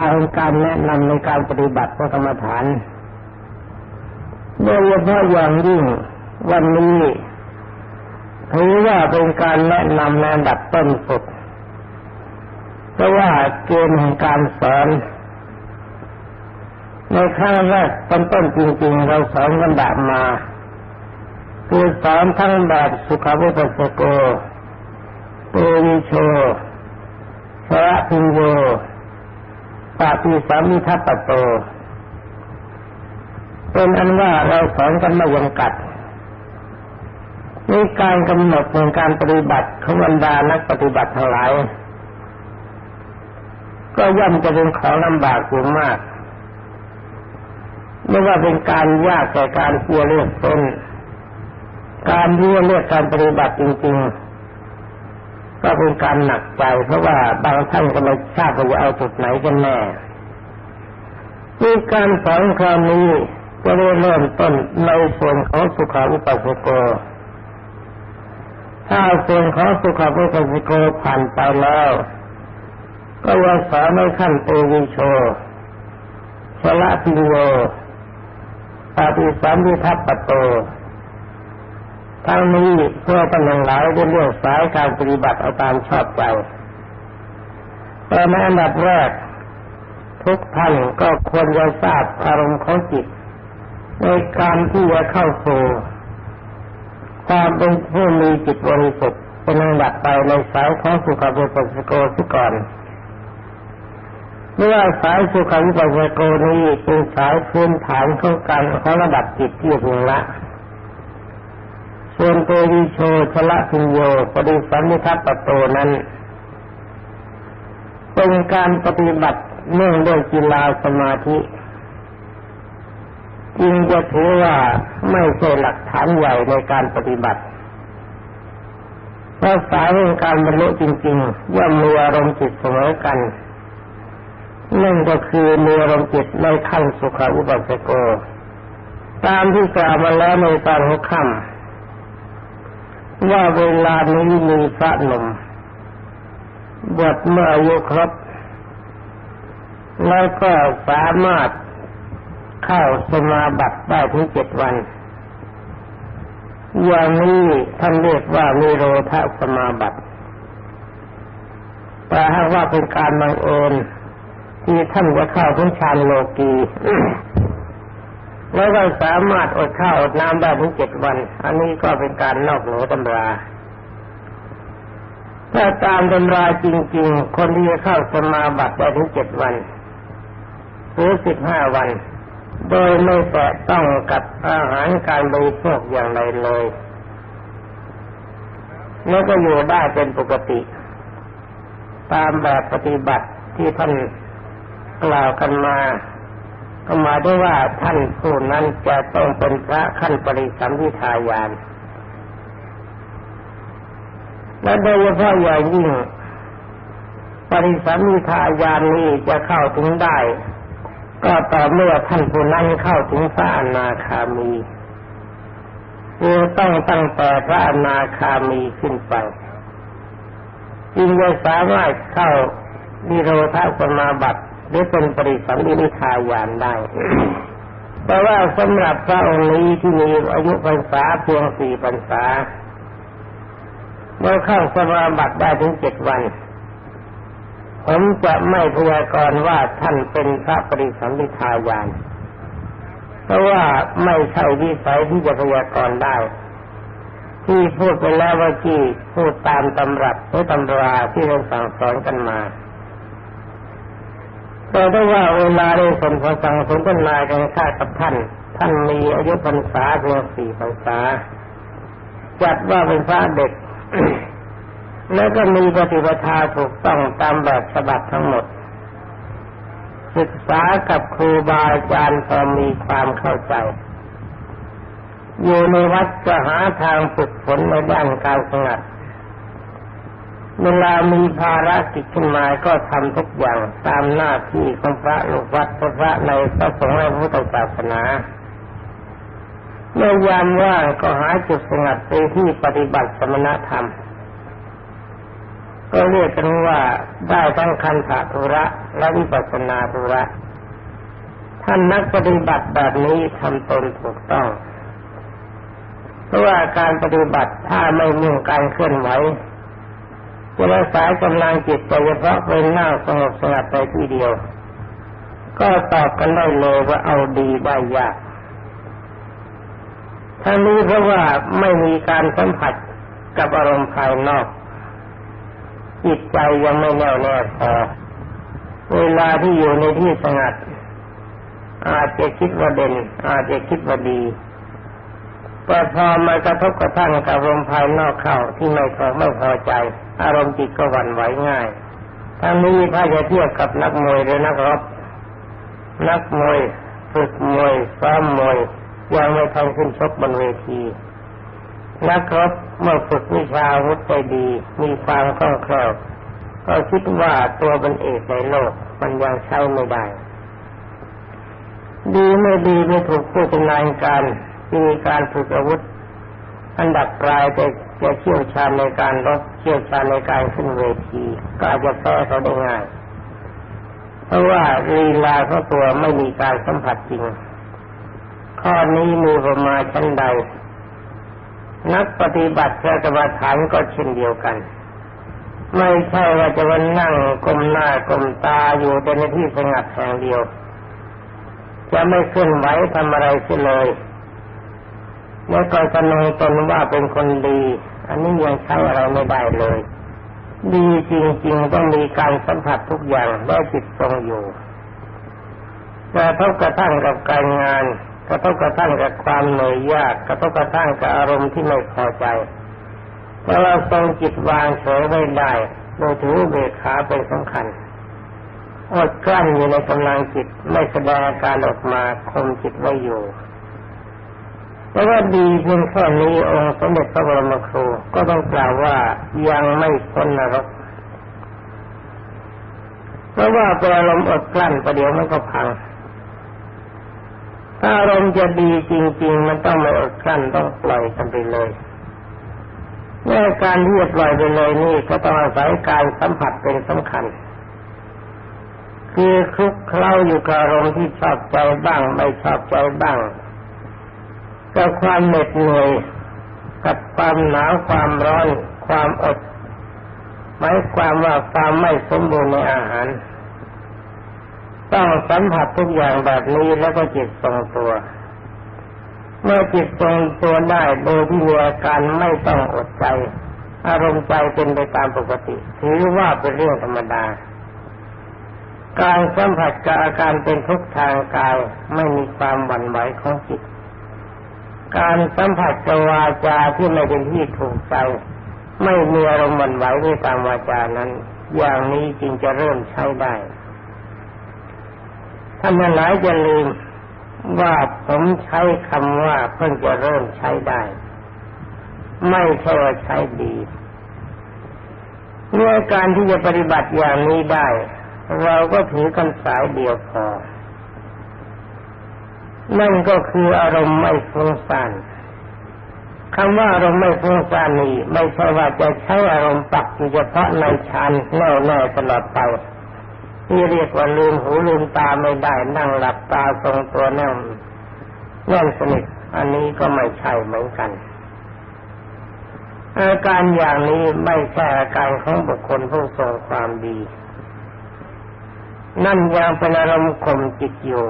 อาการแนะนำในการปฏิบัติพระกรรมฐานโดยเฉพาะอย่างยิ่งวันนี้ถือว่าเป็นการแนะนำในอันดับต้นสุดเพราะว่าเกณฑ์แห่งการสอนในครั้งแรกต้นต้นจริงๆ เราสอนกันแบบมา คือสอนทั้งแบบสุขาวุปสโกเปริโชสระพิญโย ปาปิสามิทัปโต เป็นอันว่าเราสอนกันมายังกัดในการกำหนดในการปฏิบัติของบรรดานักปฏิบัติทั้งหลายก็ย่อมจะเป็นของลำบากอยู่มากไม่ว่าเป็นการยากแก่การเพื่อเลือกต้นการที่เลือกการปฏิบัติจริง ๆ ก็เป็นการหนักใจเพราะว่าบางท่านก็ไม่ทราบว่าจะเอาจุดไหนกันแน่มีการสอนคราวนี้ก็ได้เริ่มต้นในส่วนของสุขาวิปัสสโก ถ้าส่วนของสุขาวิปัสสโกผ่านไปแล้ว ก็ว่าสอนในขั้นเตวิโชชละพิโยปาฏิสัมพิทัปปโต ทั้งนี้เพื่อตำแหน่งหลายได้เลือกสายการปฏิบัติเอาตามชอบใจแต่ในอันดับแรก ทุกท่านก็ควรจะทราบอารมณ์ของจิต ในการที่จะเข้าสู่ความเป็นผู้มีจิตบริสุทธิ์เป็นอันดับไปในสายของสุขภาพสโกสุก่อนเมื่อสายสุขัวิปัสสโกนี้เป็นสายพื้นฐานของการของระดับจิตที่พึงละ ส่วนเตวิโชชละพิญโยปฏิสัมมิทัปปโตนั้น เป็นการปฏิบัติเนื่องด้วยกีฬาสมาธิจึงจะถือว่าไม่ใช่หลักฐานใหญ่ในการปฏิบัติเพราะสายของการบรรลุจริงๆย่อมมีอารมณ์จิตเสมอกันนั่นก็คือมีอารมณ์จิตในขั้นสุขาอุปัสสโก ตามที่กล่าวมาแล้วในตอนหัวค่ำ ว่าเวลานี้มีพระหนุ่มบวชเมื่ออายุครบแล้วก็สามารถเข้าสมาบัติได้ถึงเจ็ดวัน อย่างนี้ท่านเรียกว่ามีโรธสมาบัติแต่ถ้าว่าเป็นการบังเอิญที่ท่านจะเข้าถึงฌานโลกี แล้วก็สามารถอดข้าวอดน้ำได้ถึงเจ็ดวัน อันนี้ก็เป็นการนอกเหนือตำราถ้าตามตำราจริง ๆ คนที่จะเข้าสมาบัติได้ถึงเจ็ดวันหรือสิบห้าวัน โดยไม่แตะต้องกับอาหารการบริโภคอย่างไรเลยแล้วก็อยู่ได้เป็นปกติ ตามแบบปฏิบัติที่ท่านกล่าวกันมา ก็หมายถึงว่าท่านผู้นั้นจะต้องเป็นพระขั้นปริสัมพิทายาน และโดยเฉพาะอย่างยิ่งปริสัมพิทายานนี้จะเข้าถึงได้ ก็ต่อเมื่อท่านผู้นั้นเข้าถึงพระอนาคามีคือต้องตั้งแต่พระอนาคามีขึ้นไปจึงจะสามารถเข้านิโรธสมาบัติ หรือเป็นปริสัมมิทายานได้แต่ว่าสำหรับพระองค์นี้ที่มีอายุพรรษาเพียงสี่พรรษาเมื่อเข้าสมาบัติได้ถึงเจ็ดวัน ผมจะไม่พยากรณ์ว่าท่านเป็นพระปริสัมมิทายานเพราะว่าไม่ใช่วิสัยที่จะพยากรณ์ได้ ที่พูดไปแล้วว่าที่พูดตามตำรับหรือตำราที่เราสั่งสอนกันมา แต่ถ้าว่าเวลาได้สนทสังสนทนากันค่ากับท่าน ท่านมีอายุพรรษาเพียงสี่พรรษา จัดว่าเป็นพระเด็ก แล้วก็มีปฏิปทาถูกต้องตามแบบฉบับทั้งหมด ศึกษากับครูบาอาจารย์พอมีความเข้าใจอยู่ในวัดจะหาทางฝึกฝนในด้านการสงัด เวลามีภารกิจขึ้นมาก็ทำทุกอย่างตามหน้าที่ของพระลูกวัดพระในพระสงฆ์ในพุทธศาสนาเมื่อยามว่างก็หาจุดสงัดไปที่ปฏิบัติสมณธรรม ก็เรียกกันว่าได้ทั้งคันธาธุระและวิปัสนาธุระ ท่านนักปฏิบัติแบบนี้ทำตนถูกต้อง เพราะว่าการปฏิบัติถ้าไม่มุ่งการเคลื่อนไหว จะรักษากำลังจิตแต่เฉพาะเป็นหน้าสงบสงัดไปทีเดียว ก็ตอบกันได้เลยว่าเอาดีได้ยากทั้งนี้เพราะว่าไม่มีการสัมผัสกับอารมณ์ภายนอก จิตใจยังไม่แน่วแน่พอเวลาที่อยู่ในที่สงัด อาจจะคิดว่าเด่น อาจจะคิดว่าดีแต่พอมากระทบกระทั่งกับอารมณ์ภายนอกเข้าที่ไม่พอไม่พอใจ อารมณ์จิตก็หวั่นไหวง่ายทั้งนี้ถ้าจะเทียบกับนักมวยหรือนักรบนักมวยฝึกมวยซ้อมมวยยังไม่ทันขึ้นชกบนเวที นักรบเมื่อฝึกวิชาอาวุธได้ดี มีความคล่องแคล่วก็คิดว่าตัวเป็นเอกในโลกมันยังใช้ไม่ได้ ดีไม่ดีไม่ถูกผู้ชำนาญการมีการฝึกอาวุธ อันดับปลายจะจะเชี่ยวชาญในการรบเชี่ยวชาญในการขึ้นเวทีก็อาจจะแพ้เขาได้ง่าย เพราะว่าลีลาเขาตัวไม่มีการสัมผัสจริง ข้อนี้มีประมาชั้นใด นักปฏิบัติแค่กรรมฐานก็เช่นเดียวกัน ไม่ใช่ว่าจะมานั่งกลมหน้ากลมตาอยู่แต่ในที่สงัดแห่งเดียว จะไม่เคลื่อนไหวทำอะไรเสียเลย แล้วก็แสดงตนว่าเป็นคนดี อันนี้ยังใช้อะไรไม่ได้เลย ดีจริงๆต้องมีการสัมผัสทุกอย่างได้จิตทรงอยู่กระทบกระทั่งกับการงาน กระทบกระทั่งกับความเหนื่อยยาก กระทบกระทั่งกับอารมณ์ที่ไม่พอใจแต่เราทรงจิตวางเฉยไว้ได้โดยถือเบกขาเป็นสำคัญอดกลั้นอยู่ในกำลังจิตไม่แสดงอาการออกมาคมจิตไว้อยู่ แต่ว่าดีเพียงแค่นี้องค์สมเด็จพระบรมครูก็ต้องกล่าวว่ายังไม่พ้นนรกเพราะว่าเป็นอารมณ์อดกลั้นประเดี๋ยวมันก็พัง ถ้าอารมณ์จะดีจริง ๆ มันต้องไม่อดกลั้นต้องปล่อยกันไปเลยแม่การที่จะปล่อยไปเลยนี่ก็ต้องอาศัยการสัมผัสเป็นสำคัญ คือคลุกเคล้าอยู่กับอารมณ์ที่ชอบใจบ้าง ไม่ชอบใจบ้าง กับความเหน็ดเหนื่อยกับความหนาวความร้อนความอดหมายความว่าความไม่สมบูรณ์ในอาหาร ต้องสัมผัสทุกอย่างแบบนี้แล้วก็จิตทรงตัว เมื่อจิตทรงตัวได้โดยที่มีอาการไม่ต้องอดใจ อารมณ์ใจเป็นไปตามปกติ ถือว่าเป็นเรื่องธรรมดา การสัมผัสกับอาการเป็นทุกทางกายไม่มีความหวั่นไหวของจิต การสัมผัสกับวาจาที่ไม่เป็นที่ถูกใจไม่มีอารมณ์หวั่นไหวในตามวาจานั้น อย่างนี้จึงจะเริ่มใช้ได้ท่านหลายจะลืมว่าผมใช้คำว่าเพิ่งจะเริ่มใช้ได้ ไม่ใช่ว่าใช้ดีเมื่อการที่จะปฏิบัติอย่างนี้ได้ เราก็ถือกันสายเดียวพอ นั่นก็คืออารมณ์ไม่ฟุ้งซ่านคำว่าอารมณ์ไม่ฟุ้งซ่านนี้ไม่ใช่ว่าจะใช้อารมณ์ปักเฉพาะในฌานแน่ๆตลอดไปที่เรียกว่าลืมหูลืมตาไม่ได้นั่งหลับตาทรงตัวแน่นแน่นสนิทอันนี้ก็ไม่ใช่เหมือนกัน อาการอย่างนี้ไม่ใช่อาการของบุคคลผู้ทรงความดี นั่นยังเป็นอารมณ์ข่มจิตอยู่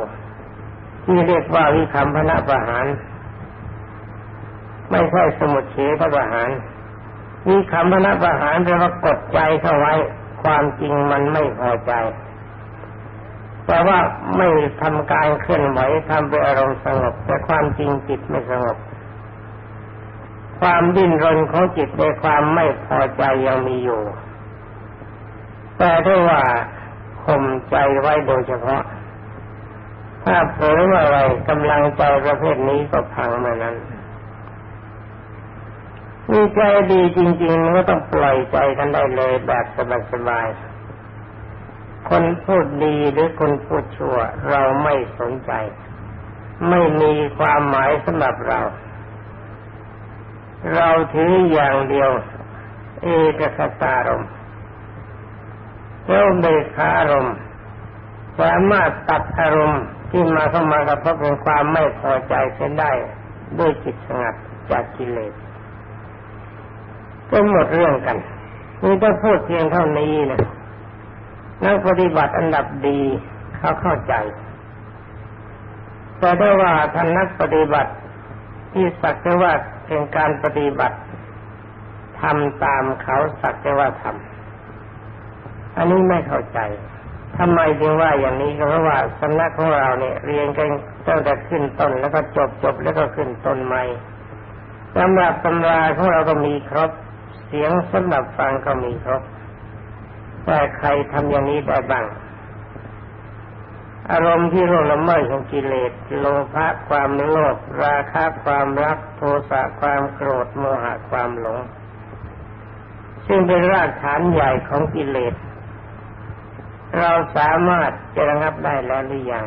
ที่เรียกว่าวิคัมพนะประหาร ไม่ใช่สมุทเฉทประหารวิคัมพนะประหารแปลว่ากดใจเข้าไว้ ความจริงมันไม่พอใจแต่ว่าไม่ทำการเคลื่อนไหวทำเป็นอารมณ์สงบ แต่ความจริงจิตไม่สงบ ความดิ้นรนของจิตในความไม่พอใจยังมีอยู่แต่ถ้าว่าข่มใจไว้โดยเฉพาะ ถ้าเผลออะไรกำลังใจประเภทนี้ก็พังมานั้นมีใจดีจริงๆมันก็ต้องปล่อยใจกันได้เลยแบบสบายๆ คนพูดดีหรือคนพูดชั่ว เราไม่สนใจ ไม่มีความหมายสำหรับเรา เราถืออย่างเดียว เอกคตารมแล้วเบกขารมสามารถตัดอารมณ์ ที่มาเข้ามากระทบเป็นความไม่พอใจเส้นได้ด้วยจิตสงัดจากกิเลสก็หมดเรื่องกันนี่ต้องพูดเพียงเท่านี้นะนักปฏิบัติอันดับดีเขาเข้าใจ แต่ได้ว่าท่านนักปฏิบัติที่สักแต่ว่าเป็นการปฏิบัติทำตามเขาสักแต่ว่าทำอันนี้ไม่เข้าใจ ทำไมจึงว่าอย่างนี้ก็เพราะว่าสำนักของเราเนี่ยเรียนกันตั้งแต่ขึ้นต้นแล้วก็จบจบแล้วก็ขึ้นต้นใหม่สำหรับตำราของเราก็มีครบ เสียงสำหรับฟังก็มีครบแต่ใครทำอย่างนี้ได้บ้าง อารมณ์ที่โลละเมิดของกิเลสโลภะความโลภราคะความรักโทสะความโกรธโมหะความหลง ซึ่งเป็นรากฐานใหญ่ของกิเลส เราสามารถจะระงับได้แล้วหรือยัง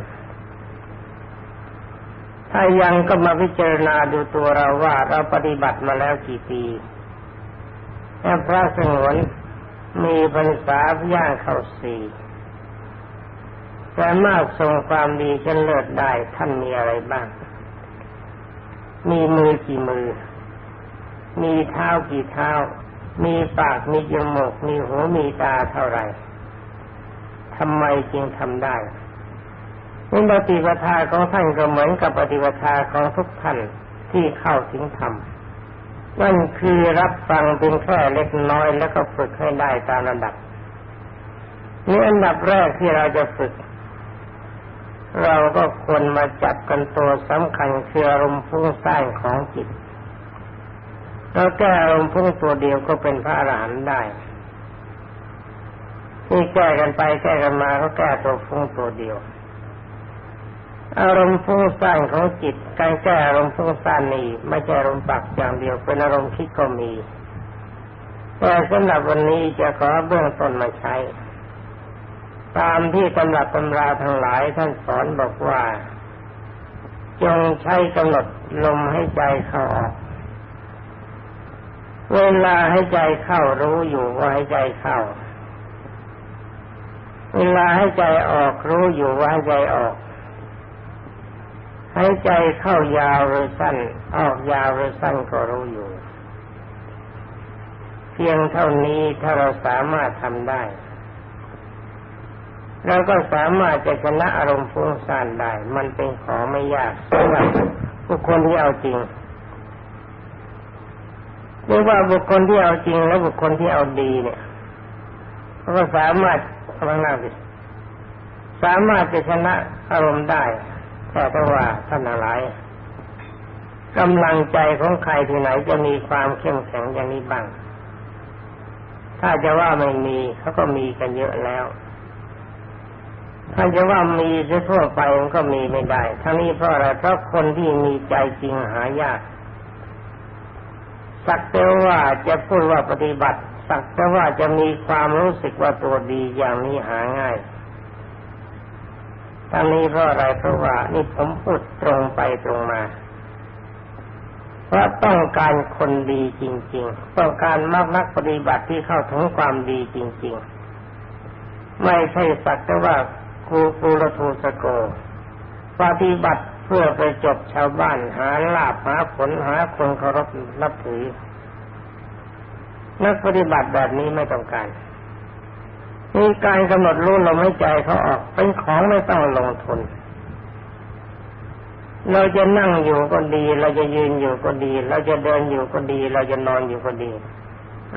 ถ้ายังก็มาพิจารณาดูตัวเราว่าเราปฏิบัติมาแล้วกี่ปีถ้าพระสงวนมีพรรษาย่างเข้าสี่สามารถทรงความดีเช่นเลิศได้ท่านมีอะไรบ้าง มีมือกี่มือ มีเท้ากี่เท้า มีปากมีจมูกมีหูมีตาเท่าไหร่ ทำไมจึงทำได้นี่ปฏิปทาของท่านก็เหมือนกับปฏิปทาของทุกท่านที่เข้าถึงธรรมนั่นคือรับฟังเป็นแค่เล็กน้อยแล้วก็ฝึกให้ได้ตามระดับนี่อันดับแรกที่เราจะฝึก เราก็ควรมาจับกันตัวสำคัญคืออารมณ์ฟุ้งซ่านของจิตแล้วแก้อารมณ์ฟุ้งตัวเดียวก็เป็นพระอรหันต์ได้ นี่แก้กันไปแก้กันมาก็แก้ตัวฟุ้งตัวเดียว อารมณ์ฟุ้งซ่านของจิตการแก้อารมณ์ฟุ้งซ่านนี่ไม่ใช่อารมณ์ปักอย่างเดียวเป็นอารมณ์คิดก็มี แต่สำหรับวันนี้จะขอเบื้องต้นมาใช้ ตามที่ตำรับตำราทั้งหลายท่านสอนบอกว่าจงใช้กำหนดลมให้ใจเข้าออกเวลาให้ใจเข้ารู้อยู่ว่าให้ใจเข้า เวลาให้ใจออกรู้อยู่ว่าให้ใจออก ให้ใจเข้ายาวหรือสั้น ออกยาวหรือสั้นก็รู้อยู่ เพียงเท่านี้ถ้าเราสามารถทำได้เราก็สามารถจะชนะอารมณ์ฟุ้งซ่านได้ มันเป็นของไม่ยากสำหรับบุคคลที่เอาจริงเรียกว่าบุคคลที่เอาจริงและบุคคลที่เอาดีเนี่ย ก็สามารถข้างหน้าสิสามารถจะชนะอารมณ์ได้แต่ถ้าว่าท่านหลายกำลังใจของใครที่ไหนจะมีความเข้มแข็งอย่างนี้บ้าง ถ้าจะว่าไม่มีเขาก็มีกันเยอะแล้วถ้าจะว่ามีจะทั่วไปมันก็มีไม่ได้ทั้งนี้เพราะอะไรเพราะคนที่มีใจจริงหายาก สักแต่ว่าจะพูดว่าปฏิบัติ สักแต่ว่าจะมีความรู้สึกว่าตัวดีอย่างนี้หาง่ายทั้งนี้เพราะอะไรเพราะว่านี่ผมพูดตรงไปตรงมาเพราะต้องการคนดีจริง ๆ ต้องการมากนักปฏิบัติที่เข้าถึงความดีจริง ๆ ไม่ใช่สักแต่ว่าครูปูรทูสโกปฏิบัติเพื่อไปจบชาวบ้านหาลาภหาผลหาคนเคารพนับถือ นักปฏิบัติแบบนี้ไม่ต้องการมีการกำหนดรู้ลมหายใจเขาออกเป็นของไม่ต้องลงทุน เราจะนั่งอยู่ก็ดี เราจะยืนอยู่ก็ดี เราจะเดินอยู่ก็ดี เราจะนอนอยู่ก็ดี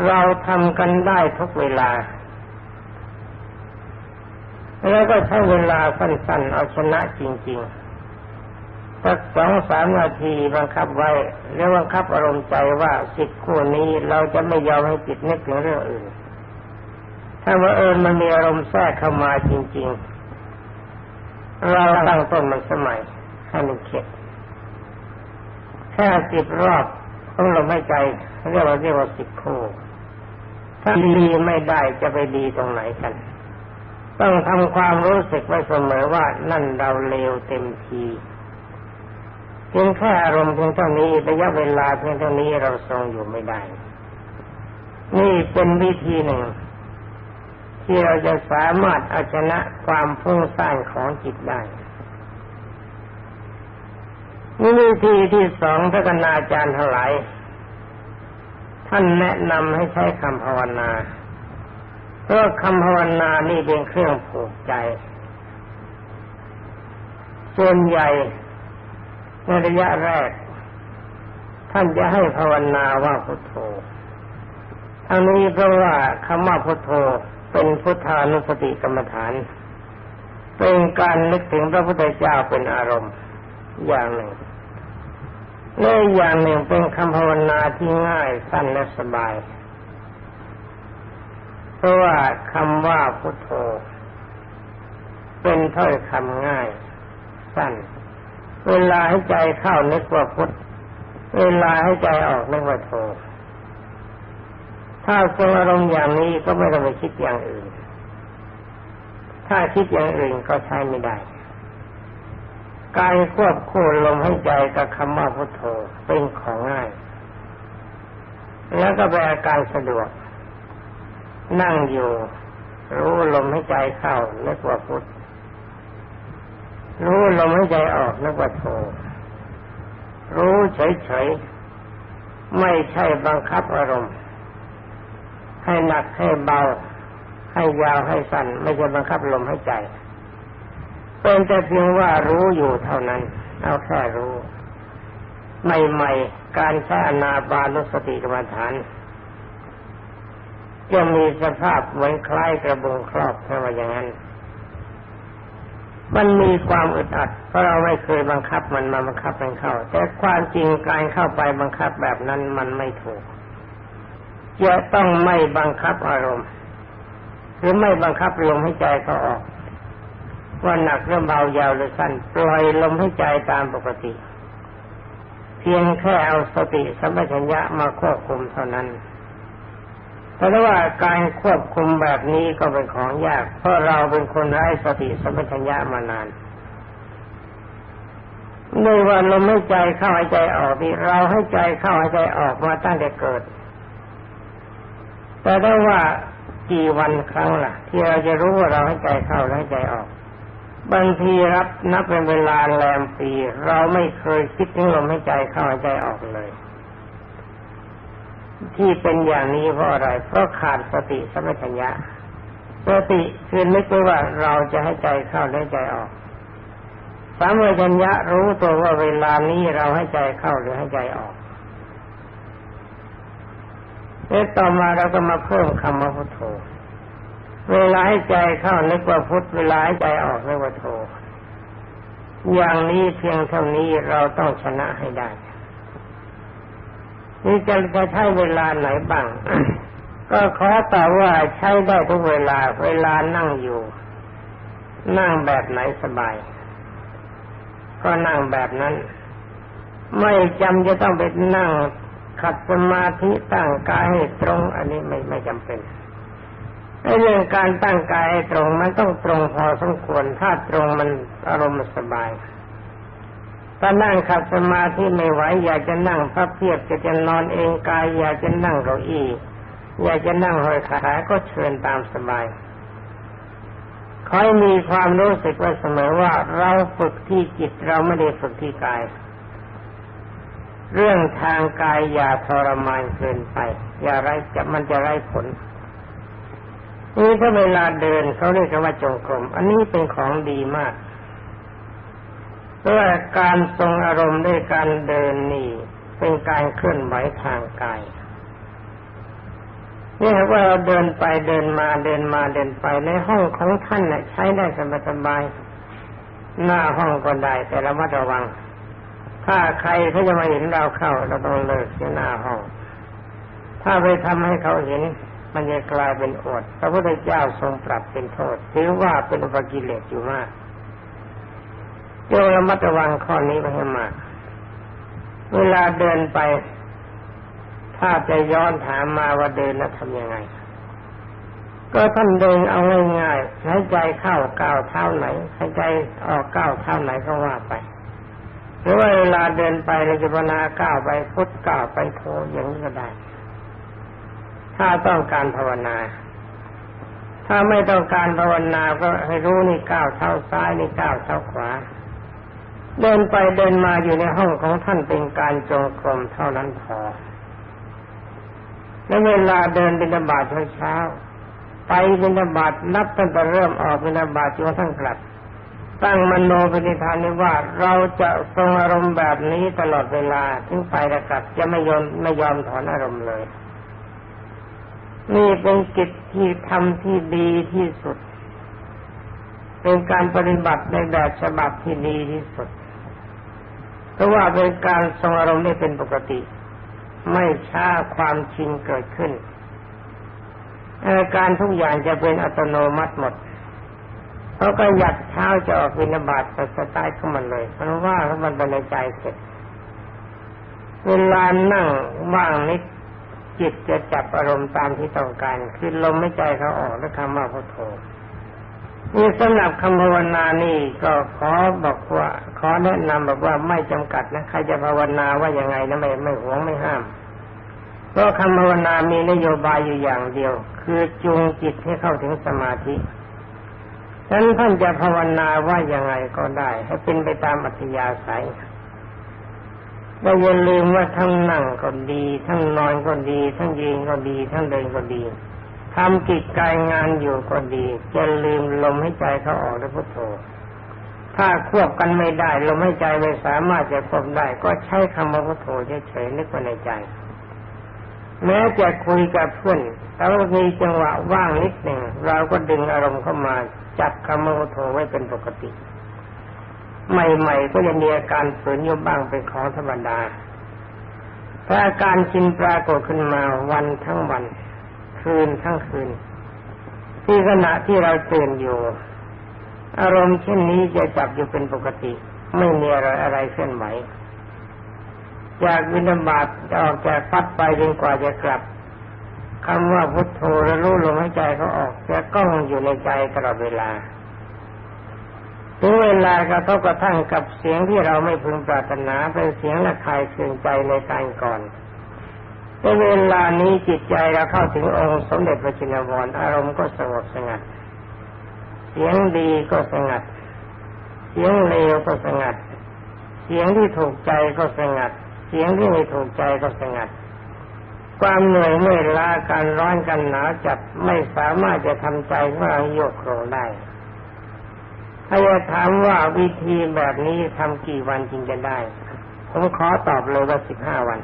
เราทำกันได้ทุกเวลา แล้วก็ใช้เวลาสั้นๆเอาชนะจริง ๆ สักสองสามนาทีบังคับไว้ แล้วบังคับอารมณ์ใจว่าสิทธิ์คู่นี้เราจะไม่ยอมให้จิตนึกถึงเรื่องอื่น ถ้าว่าเออมันมีอารมณ์แทรกเข้ามาจริง ๆ เราตั้งต้นมันสมัยให้มันเข็ดแค่สิบรอบต้องลมให้ใจเรียกว่าเรียกว่าสิบคู่ถ้าดีไม่ได้จะไปดีตรงไหนกัน ต้องทำความรู้สึกไว้เสมอว่านั่นเราเลวเต็มที เพียงแค่อารมณ์เพียงเท่านี้ระยะเวลาเพียงเท่านี้เราทรงอยู่ไม่ได้ นี่เป็นวิธีหนึ่ง ที่เราจะสามารถเอาชนะความฟุ้งซ่านของจิตได้นี่วิธีที่สองพระกนาจารย์ทั้งหลายท่านแนะนำให้ใช้คำภาวนาเพราะคำภาวนานี่เป็นเครื่องผูกใจ ส่วนใหญ่ ในระยะแรก ท่านจะให้ภาวนาว่าพุทโธทั้งนี้เพราะว่าคำว่าพุทโธเป็นพุทธานุสติกรรมฐาน เป็นการนึกถึงพระพุทธเจ้าเป็นอารมณ์อย่างหนึ่งและอย่างหนึ่งเป็นคำภาวนาที่ง่ายสั้นและสบาย เพราะว่าคำว่าพุทโธเป็นถ้อยคำง่าย สั้น เวลาให้ใจเข้านึกว่าพุทธเวลาให้ใจออกนึกว่าโธถ้าทรงอารมณ์อย่างนี้ก็ไม่ต้องไปคิดอย่างอื่น ถ้าคิดอย่างอื่นก็ใช้ไม่ได้การควบคู่ลมให้ใจกับคำว่าพุทโธเป็นของง่าย แล้วก็เป็นอาการสะดวก นั่งอยู่ รู้ลมให้ใจเข้านึกว่าพุท รู้ลมให้ใจออกนึกว่าโธรู้เฉยๆ ไม่ใช่บังคับอารมณ์ ให้หนักให้เบา ให้ยาวให้สั้น ไม่ใช่บังคับลมให้ใจ เป็นแต่เพียงว่ารู้อยู่เท่านั้น เอาแค่รู้ใหม่ๆ การใช้อนาบานุสติกรรมฐานจะมีสภาพเหมือนคล้ายกระบุงครอบแค่ว่าอย่างนั้น มันมีความอึดอัด เพราะเราไม่เคยบังคับมันมาบังคับมันเข้า แต่ความจริงการเข้าไปบังคับแบบนั้นมันไม่ถูกจะต้องไม่บังคับอารมณ์ หรือไม่บังคับลมให้ใจเขาออก ว่าหนักหรือเบายาวหรือสั้นปล่อยลมให้ใจตามปกติ เพียงแค่เอาสติสัมปชัญญะมาควบคุมเท่านั้น แต่ว่าการควบคุมแบบนี้ก็เป็นของยาก เพราะเราเป็นคนไร้สติสัมปชัญญะมานานในวันลมให้ใจเข้าหายใจออกนี่เราให้ใจเข้าหายใจออกมาตั้งแต่เกิด แต่ได้ว่ากี่วันครั้งล่ะ ที่เราจะรู้ว่าเราให้ใจเข้าและให้ใจออก บางทีรับนับเป็นเวลาแรมปี เราไม่เคยคิดถึงลมให้ใจเข้าให้ใจออกเลย ที่เป็นอย่างนี้เพราะอะไรเพราะขาดสติสัมปชัญญะสติคือนึกไว้ว่าเราจะให้ใจเข้าและใจออกสัมปชัญญะรู้ตัวว่าเวลานี้เราให้ใจเข้าหรือให้ใจออกเอ๊ต่อมาเราก็มาเพิ่มคำว่าพุทโธ เวลาให้ใจเข้านึกว่าพุทเวลาให้ใจออกนึกว่าโธ อย่างนี้เพียงเท่านี้เราต้องชนะให้ได้ นี่จะจะใช้เวลาไหนบ้าง ก็ขอตอบว่าใช้ได้ทุกเวลา เวลานั่งอยู่ นั่งแบบไหนสบาย ก็นั่งแบบนั้น ไม่จำจะต้องไปนั่งขัดสมาธิตั้งกายให้ตรง อันนี้ไม่ไม่จำเป็นในเรื่องการตั้งกายให้ตรงมันต้องตรงพอสมควร ถ้าตรงมันอารมณ์สบาย ถ้านั่งขัดสมาธิไม่ไหวอยากจะนั่งพับเพียบจะจะนอนเองกาย อยากจะนั่งเก้าอี้อยากจะนั่งหอยขาก็เชิญตามสบายคอยมีความรู้สึกว่าเสมอว่าเราฝึกที่จิตเราไม่ได้ฝึกที่กาย เรื่องทางกายอย่าทรมานเกินไป อย่าไรจะมันจะไร้ผลนี่ถ้าเวลาเดินเขาเรียกว่าจงกรม อันนี้เป็นของดีมาก เพราะการทรงอารมณ์ด้วยการเดินนี่เป็นการเคลื่อนไหวทางกายนี่ครับว่าเราเดินไปเดินมาเดินมาเดินไปในห้องของท่านน่ะใช้ได้สบายๆหน้าห้องก็ได้แต่ระมัดระวัง ถ้าใครเขาจะมาเห็นเราเข้า เราต้องเลิกเสียหน้าห้อง ถ้าไปทำให้เขาเห็น มันจะกลายเป็นอดพระพุทธเจ้าทรงปรับเป็นโทษถือว่าเป็นอุปกิเลสอยู่มาก จงระมัดระวังข้อนี้ไว้ให้มาก เวลาเดินไป ถ้าจะย้อนถามมาว่าเดินแล้วทำยังไง ก็ท่านเดินเอาง่ายๆหายใจเข้าก้าวเท้าไหนหายใจออกก้าวเท้าไหนก็ว่าไปหรือว่าเวลาเดินไปเราจะภาวนาก้าวไปพุทธก้าวไปโทอย่างนี้ก็ได้ ถ้าต้องการภาวนาถ้ถ้าไม่ต้องการภาวนาก็ให้รู้นี่ก้าวเท้าซ้ายนี่ก้าวเท้าขวา เดินไปเดินมาอยู่ในห้องของท่านเป็นการจงกรมเท่านั้นพอและเวลาเดินบิณฑบาตเช้า ไปบิณฑบาตนับตั้งแต่เริ่มออกบิณฑบาตจนทั่งกลับ ตั้งมโนปณิธานนี้ว่าเราจะทรงอารมณ์แบบนี้ตลอดเวลาถึงไปและกลับ จะไม่ยอมไม่ยอมถอนอารมณ์เลย นี่เป็นกิจที่ทำที่ดีที่สุด เป็นการปฏิบัติในแบบฉบับที่ดีที่สุด ราะว่าเป็นการทรงอารมณ์ได้เป็นปกติ ไม่ช้าความชินเกิดขึ้นอาการทุกอย่างจะเป็นอัตโนมัติหมดเขาก็หยัดเช้าจะออกวินาบาตแต่สไตล์เข้ามันเลยเพราะว่าเขามันเป็นในใจเสร็จ เวลานั่งว่างนิดจิตจะจับอารมณ์ตามที่ต้องการ คือลมไม่ใจเขาออกและคำว่าพุทโธ นี่สำหรับคำภาวนานี่ก็ขอบอกว่า ขอแนะนำบอกว่าไม่จำกัดนะใครจะภาวนาว่ายังไงนะไม่ไม่หวงไม่ห้ามเพราะคำภาวนามีนโยบายอยู่อย่างเดียว คือจูงจิตให้เข้าถึงสมาธิฉะนั้นท่านจะภาวนาว่ายังไงก็ได้ ให้เป็นไปตามอัธยาศัยแต่อย่าลืมว่าทั้งนั่งก็ดี ทั้งนอนก็ดี ทั้งยืนก็ดี ทั้งเดินก็ดี ทำกิจการงานอยู่ก็ดีจะลืมลมให้ใจเขาออกด้วยพุทโธ ถ้าควบกันไม่ได้ลมให้ใจไม่สามารถจะควบได้ ก็ใช้คำว่าพุทโธเฉยๆนึกไว้ในใจ แม้จะคุยกับเพื่อนแต่ว่ามีจังหวะว่างนิดหนึ่งเราก็ดึงอารมณ์เข้ามาจับคำว่าพุทโธไว้เป็นปกติ ใหม่ๆก็จะมีอาการฝืนอยู่บ้างเป็นของธรรมดาถ้าอาการชินปรากฏขึ้นมาวันทั้งวัน คืนทั้งคืน ที่ขณะที่เราตื่นอยู่ อารมณ์เช่นนี้จะจับอยู่เป็นปกติ ไม่มีอะไรอะไรเคลื่อนไหวจากวินาบาตออกจากพัดไปจนกว่าจะกลับคำว่าพุทโธระรู้ลมหายใจเขาออกจะก้องอยู่ในใจตลอดเวลาถึงเวลากระทบกระทั่งกับเสียงที่เราไม่พึงปรารถนาเป็นเสียงระคายเคืองใจในการก่อน ในเวลานี้จิตใจเราเข้าถึงองค์สมเด็จพระจินวรอารมณ์ก็สงบสงัด เสียงดีก็สงัด เสียงเลวก็สงัด เสียงที่ถูกใจก็สงัด เสียงที่ไม่ถูกใจก็สงัด ความเหนื่อยเมื่อยล้าการร้อนกันหนาวจัดไม่สามารถจะทำใจว่าโยกโครได้ถ้าจะถามว่าวิธีแบบนี้ทำกี่วันจริงจะได้ ผมขอตอบเลยว่าสิบห้าวัน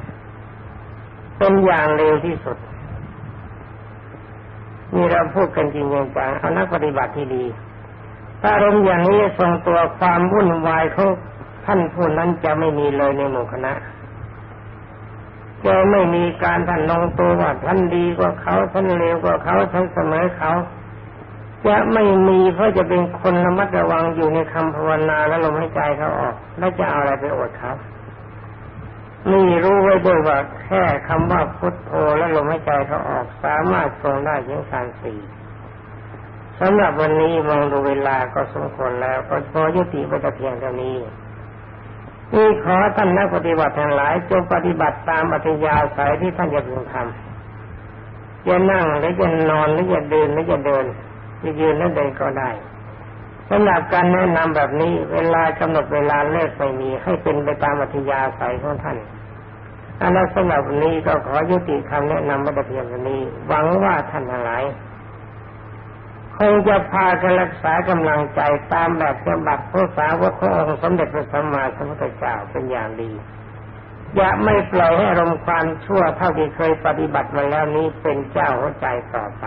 เป็นอย่างเร็วที่สุดนี่เราพูดกันจริงจังเอานักปฏิบัติที่ดีถ้าอารมณ์อย่างนี้ทรงตัวความวุ่นวายเขาท่านผู้นั้นจะไม่มีเลยในหมู่คณะจะไม่มีการท่านลงตัวว่าท่านดีกว่าเขาท่านเลวกว่าเขาท่านเสมอเขาจะไม่มีเพราะจะเป็นคนระมัดระวังอยู่ในคำภาวนาแล้วลมหายใจเขาออก แล้วจะเอาอะไรไปอดเขา นี่รู้ไว้ด้วยว่าแค่คำว่าพุทโธและลมหายใจเขาออกสามารถทรงได้ถึงการสี่สำหรับวันนี้มองดูเวลาก็สมควรแล้ว ก็พอยุติไว้แต่เพียงเท่านี้นี่ขอท่านนักปฏิบัติทั้งหลายจงปฏิบัติตามอัธยาศัยที่ท่านจะพึงทำจะนั่งหรือจะนอนหรือจะเดินหรือจะเดินจะยืนหรือเดินก็ได้สำหรับการแนะนำแบบนี้ เวลากำหนดเวลาเลิกไม่มีให้เป็นไปตามอัธยาศัยของท่าน อันนั้นสำหรับวันนี้ก็ขอยุติคำแนะนำมาเพียงเท่านี้ หวังว่าท่านทั้งหลายคงจะพากันรักษากำลังใจตามแบบฉบับพระสาวกขององค์สมเด็จพระสัมมาสัมพุทธเจ้าเป็นอย่างดี อย่าไม่ปล่อยให้อารมณ์ความชั่วเท่าที่เคยปฏิบัติมาแล้วนี้เป็นเจ้าหัวใจต่อไป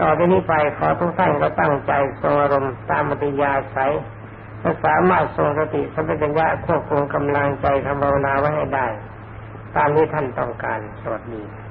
ต่อไปนี้ไปขอทุกท่านก็ตั้งใจทรงอารมณ์ตามมติยาใสและสามารถทรงสติสัมปชัญญะควบคุมกำลังใจทำภาวนาไว้ให้ได้ ตามที่ท่านต้องการสวัสดี